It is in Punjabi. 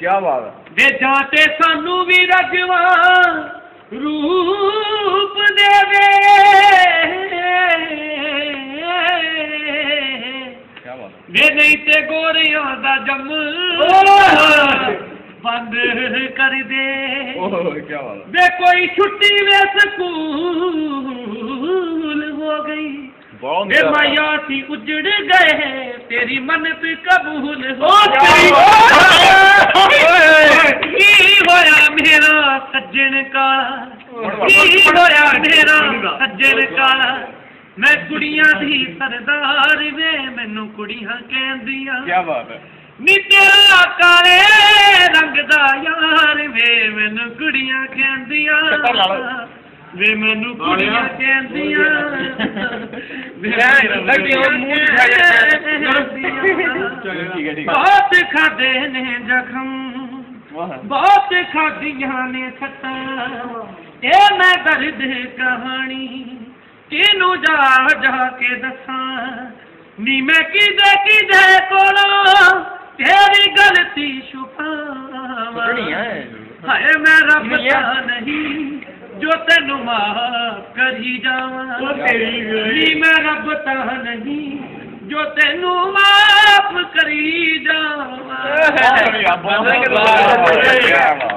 ਦੇ ਕੀ ਬਾਤ ਹੈ। ਵੇ ਜਾਂ ਤੇ ਸਾਨੂੰ ਵੀ ਰਜਵਾ ਰੂਪ ਦੇਵੇ। ਹੈ। ਵੇ ਨਹੀਂ ਤੇ ਗੋਰਿਆਂ ਦਾ ਜੰਮ ਬੰਦ ਕਰ ਦੇ। ਓਹ ਕੀ ਬਾਤ ਹੈ। ਵੇ ਕੋਈ ਛੁੱਟੀ ਵੇ ਸਕੂਲ ਹੋ ਗਈ। ਬਹੁਤ ਵੇ ਮਾਇਆ ਸੀ ਉਜੜ ਗਏ ਤੇਰੀ ਮੰਨਤ ਕਬੂਲ ਹੋ ਗਈ। ਕੀ ਹੋਇਆ ਮੇਰਾ ਸੱਜਣ ਕਾਲਾ। ਕੀ ਹੋਇਆ ਮੇਰਾ ਸੱਜਣ ਕਾਲਾ। ਮੈਂ ਕੁੜੀਆਂ ਦੀ ਸਰਦਾਰ ਵੇ ਮੈਨੂੰ ਕੁੜੀਆਂ ਕਹਿੰਦੀਆਂ। ਕੀ ਬਾਤ ਹੈ। ਨੀ ਤੇਰਾ ਕਾਲੇ ਰੰਗ ਦਾ ਯਾਰ ਵੇ ਮੈਨੂੰ ਕੁੜੀਆਂ ਕਹਿੰਦੀਆਂ। ਵੇ ਮੈਨੂੰ ਕੁੜੀਆਂ ਕਹਿੰਦੀਆਂ। ਬਹੁਤ ਖਾਦੇ ਨੇ ਜ਼ਖਮ। ਵਾਹ ਬਹੁਤ ਖਾਦੀਆਂ ਨੇ ਸੱਟਾਂ ਇਹ ਮੈਂ ਦਰਦ ਕਹਾਣੀ ਕਿਨੂੰ ਜਾ ਜਾ ਕੇ ਦੱਸਾਂ ਨੀ ਮੈਂ ਕਿਦੇ ਕਿਦੇ ਕੋਲੋਂ ਤੇਰੀ ਗਲਤੀ ਛੁਪਾਵਾਂ ਨਹੀਂ ਹੈ ਹਾਏ ਮੈਂ ਰੱਬ ਨਹੀਂ ਹੈ। ਦਾ ਨਹੀਂ ਜੋ ਤੈਨੂੰ ਮਾਫ ਕਰੀ ਜਾਵਾਂ ਉਹ ਤੇਰੀ ਗਈ। ਨੀ ਮੈਂ ਰੱਬ ਤਾਂ ਨਹੀਂ